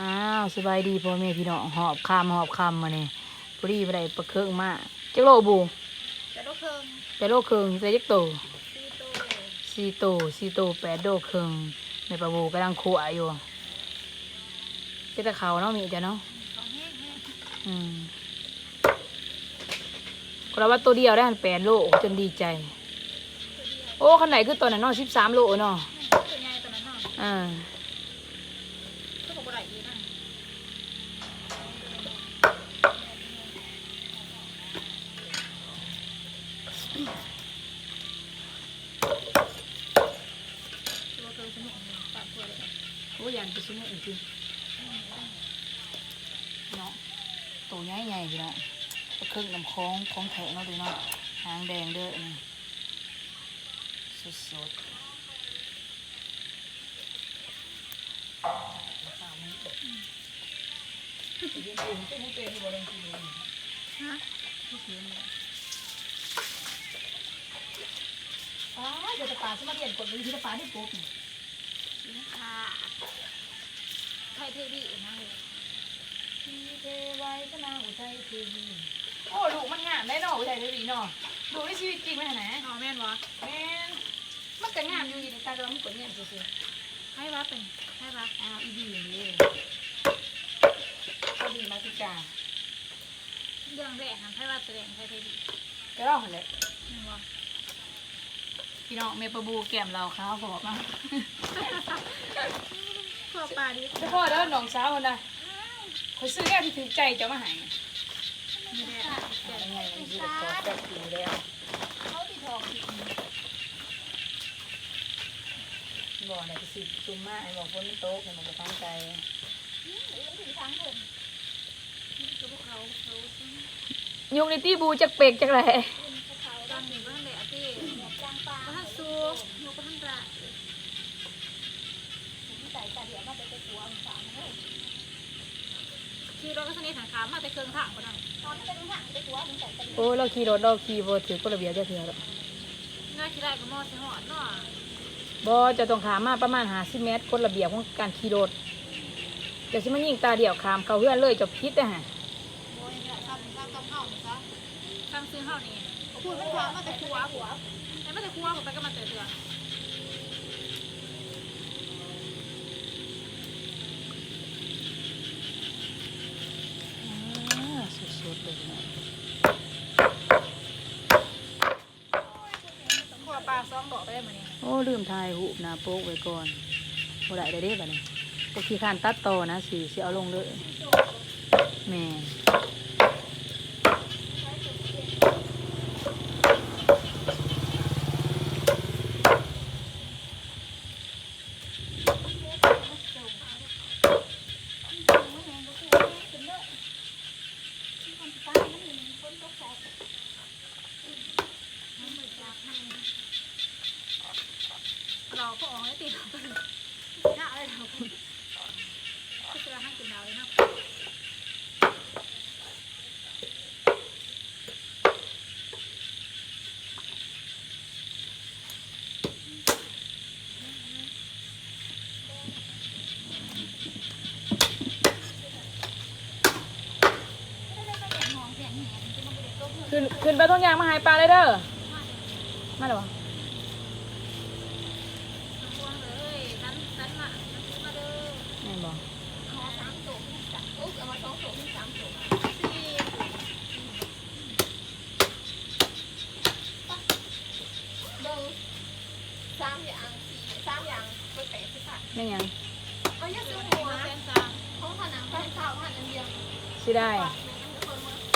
อ้าวสบายดีพ่อแม่พี่น้องหอบคำหอบคำมาเนี่ยพอดีไปได้ประเคิงมาจักโลบูจะลูกเคิงแปดโลครึ่งใส่จักโตซีโตสี่โตสี่โตแปดโลครึ่งในปลาบูกำลังขัวอยู่เป็นตะเขาเนาะมีจ้ะเนาะของแห้งแห้งอืมคนละว่าตัวเดียวได้หันแปดโลจนดีใจโอ้ขันไหนคือตัวไหนนเนาะสิบสามโลเนาะตัวใหญ่ตัวนั้นเนาะ อ่า ก็บอกว่าไหลดีนะ ตัวเคิงสนุกปากตัวเลยโอ้ยันไปชิ้นนี้จริงเนาะตัวใหญ่ใหญ่ๆพี่เนาะปลาครึ่งน้ำคล้องคล้องแข็งเนาะดูเนาะหางแดงเด้อนี่สดๆฮะ อ๋อเดี๋ยวจะปลาสมาเรียนกดวิธีปลาที่ปุ๊บสินค้าไทยเทวีนะเลยทีเทไว้ก็นาอุทัยทีวีโอ้ลูกมันงามได้เนาะอุทัยทีวีเนาะดูในชีวิตจริงไหมฮะนะอ๋อแม่นวะแม่นมันก็งามอยู่ในตาเรามันกดเงี้ยซื่อให้วะเป็นให้วะๆอ้าวอีดีเลยก็ดีมาสิจ้าเรื่องแรกหันให้วะแสดงไทยเทวีก็เล่าหันเลยแม่นวะ พี่น้องเมปลาบูแก้มเราเขาบอกมาพวกปลาดิเฉพาะเด้อน้องสาวคนน่ะเขาซื้อแก้วที่ถือใจจะมาใหายนี่แหละยังไงมันจะขอแก้วกินแล้วเขาติดทองติดบอกเนี่ยสิซุมมาไอ้บอกคนมันโต๊ะเนี่ยมันจะตั้งใจถึงทั้งคนก็พวกเขาเขายุคในที่บูจักเป็กจักแหล่ เขาดังหนึ่งบ้านแหละที่จางปลาบ้านซูยูบ้านระ ขี่รถก็สนิททางขามาแต่เครื่องถังก็ได้ตอนนั้นเป็นถังไปตัวมึงใส่ตะโอ้เราขี่รถเราขี่บถือกฎระเบียบจะเถื่อหรอกง่ายขี่ได้ก็มอดใส่หอดเนาะบอจะต้องขามมาประมาณหาสิเมตรกฎระเบียบของการขี่รถเดี๋ยวสิมันยิงตาเดี่ยวขามเขาเพื่อนเลยจะพิษนะฮะโอ้ยเนี่ยทำทำกำเฮาเนี่ยซะทำซื้อเฮานี่พูดไม่พอมาแต่ครัวหัวแต่มาแต่ครัวผมไปก็มาเตือนอ่า สุดๆเลยนะหัวปลาซองดอกไปได้มาเนี่โอ้ลืมทายหูปหนาโป๊กไว้ก่อนบ่ได้ได้เด้บัดนี้ก็ขี้ขานตัดต่อนะสิสิเอาลงเลยแม่ เราก็ออกให้ตีเราไปเลยหน้าอะไรเราคุณ ก็จะให้กินดาวเลยนะขึ้นขึ้นไปต้นยางมาหายปลาเลยเด้อมาแล้ววะ เลยนั้นนั้นมานั้นมาเด้อ แม่นบอก ขอสามตัวสามโอ้เอามาสองตัวสามตัวสี่เบิ้งสามอย่างสี่สามอย่างเป็นแป ดสิบค่ะแม่นยังเขาจะซื้อหัวเส้นสามเขาผนังเป็นข้าวหันอันเดียวสิได้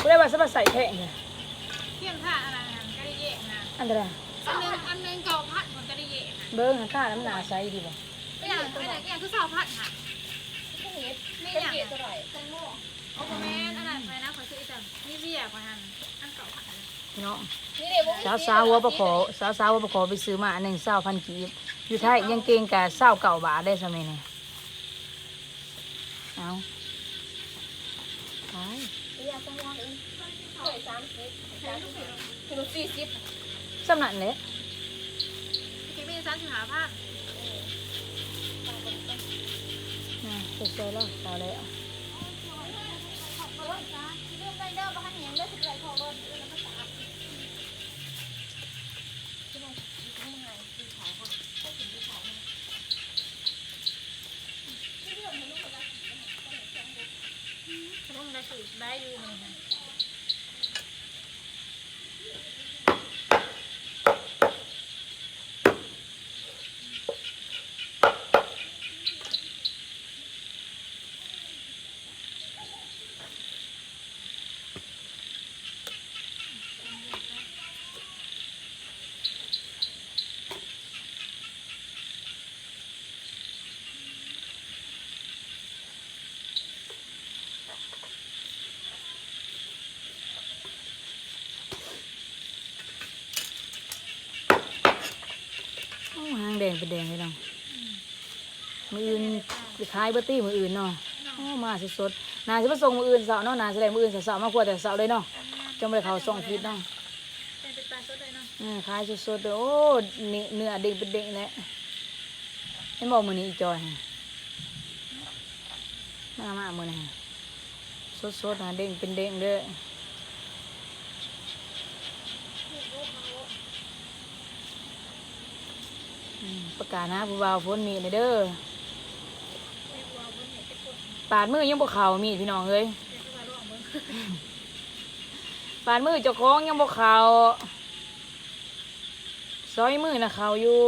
กูได้ว่าสะบัดใส่แท่งเลยเทียมท่าอะไรนะก็ได้เย่นะอันตรายอันนึงอันนึงเก่าพัดมันก็ได้เย่นะเบิ้งหาค่าน้ำหนาใส่ดีบ่ไม่อย่างไม่อย่างอย่างคือสาวพัดค่ะไม่อย่างเท่าไหร่แตงโมโอ้โหแม่อันนั้นไปนะขอซื้อจังนี่เบี้ยกว่าหันอันเก่าพัดพี่น้องสาวสาวหัวประขอสาวสาวหัวประขอไปซื้อมาอันหนึ่งเศร้าพันกีบ อยู่ไทยยังเก่งกะเศร้าเก่าบาทได้สมัยนี้เอาไปสี่สิบสำนักเลยคิดไม่ได้สามสิบห้าพันนะใส่แล้วเอาแล้วเรื่องไรเดอร์บ้านยังเลือกสิบไรของรถแล้วก็สะอาด ต้องได้ สิได้อยู่นี่นะ โอ้หางแดง เป็นแดงเลยน้องมืออื่นสิขายเบอร์ตี้มืออื่นเนาะโอ้มาสดๆนาสิมาส่งมืออื่นเสาร์เนาะนาสิได้มืออื่นเสาร์ๆมาขวดแต่เสาร์เลยเนาะจังบ่ไปเขาส่งฟิตเนาะเป็นเป็นปลาสดเลยเนาะอืมขายสดๆเลยโอ้เนื้อเนื้อเด้งเป็นเด้งแหละเห็นบอกมือนี้อีจอยฮะมามามือนี้ฮะสดๆนะเด้งเป็นเด้งเด้ออืม ประกาศนะผู้บ่าวฝนมีเลยเด้อปาดมือยังบ่เข่ามีพี่น้องเอ้ยปาดมือเจ้าของยังบ่เข่าซอยมือนะเข่าอยู่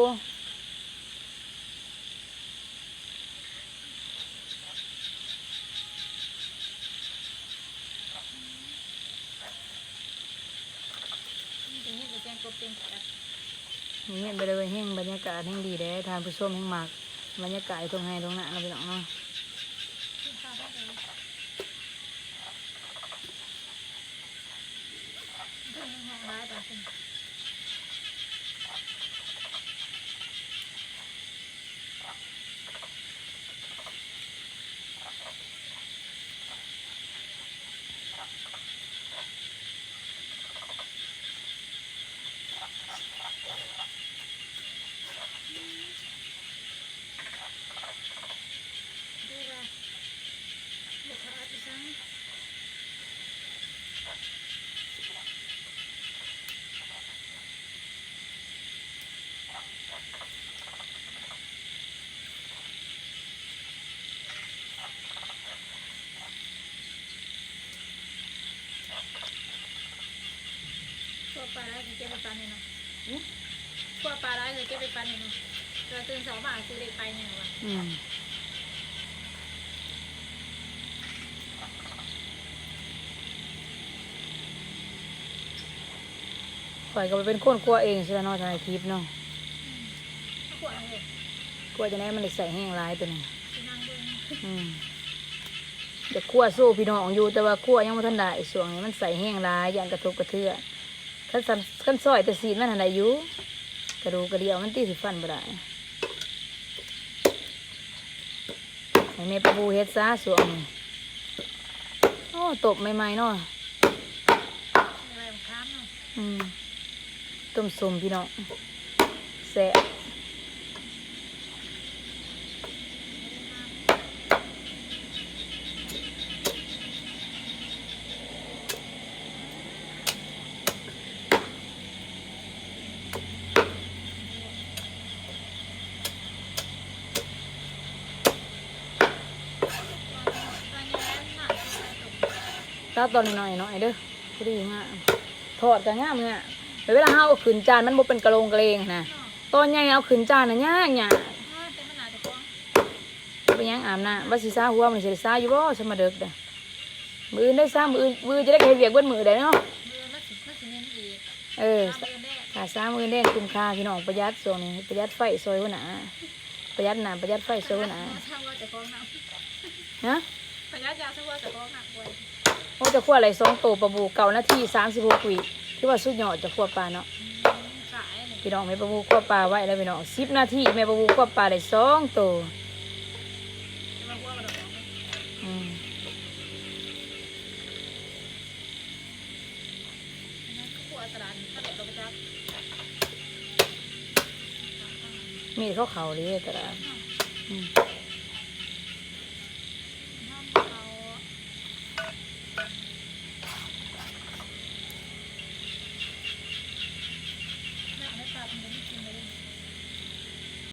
เป็นนี่เป็นแจ้งกบเป็นแต่ นี่ไปเลยแห้งบรรยากาศแห้งดีเด้ทานผู้ชมแห้งมากบรรยากาศตรงไหนตรงนั้นเราไปลองเนาะมาวได้เลยเพิ่งห้องร้ายแต่เป็น ดูว่าลูกค้าที่สั่ง พวก ปลาได้คือเก็บไปปลาเนี่ยเนาะพวกปลาได้คือเก็บไปปลาเนี่ยเนาะเราตื่นสองบาทซื้อเด็กไปเนี่ยว่ะอืมข่อยก็ไปเป็นคนกลัวเองสิละเนาะทนายทิพย์เนาะขวดเลย กลัวจะได้มันได้ใส่แห้งร้ายตัวนี้ไปนั่งเบิ้งอืมจะคั่วสู้พี่น้องอยู่แต่ว่าคั่วยังไม่ทันได้ส่วงนี้มันใส่แห้งร้ายยันกระทบกระเทือขั้นสันขั้นซอยแต่สีนมันทันได้อยู่กระดูกกระเดียวมันตีสิฟันบ่ได้ให้แม่ปะบูเฮ็ดซะส่วงนี้โอ้ตบใหม่ๆเนาะอะไรของค้ามเนาะอืมต้มสมพี่น้องแซ่บ ตาตอนหน้อยๆเนาะไอ้เด้อพอดีมากทอดกันงามเนี่ยเวลาเฮาเอาขึ้นจานมันบ่เป็นกระโลงกระเลงนะตอนใหญ่เอาขึ้นจานน่ะยากยากเนาดจะกว้างไปยังอาบน้ำว่าสิซาหัวมันสิได้ซาอยู่บ่สมาเด็กเด้อมือได้ซามือมือจะได้เฮ็ดเวียกเบิดมือได้เนาะเอออตามเดินได้ถ้าซามือได้คุ้มค่าพี่น้องประหยัดช่วงนี้ประหยัดไฟซอยหัวหนาประหยัดน้ำประหยัดไฟซอยหัวหนาช่างว่าจะหนักฮะปัญญาจะช่างว่าจะกว้างหนักกว่าโอ้จะคั่วอะไรสองโตปลาบูเก่านาที36วิที่ว่าสุดยอดจะคั่วปลาเนาะขายเลยพี่น้องแม่ปลาบูคั่วปลาไว้แล้วพี่น้อง10นาทีแม่ปลาบูคั่วปลาได้สองโตจะมาพวกกระโดดอืมขวดตลาดถ้าเด็กเราไปจับมีดเขาเขาเลยแต่ละอืมเ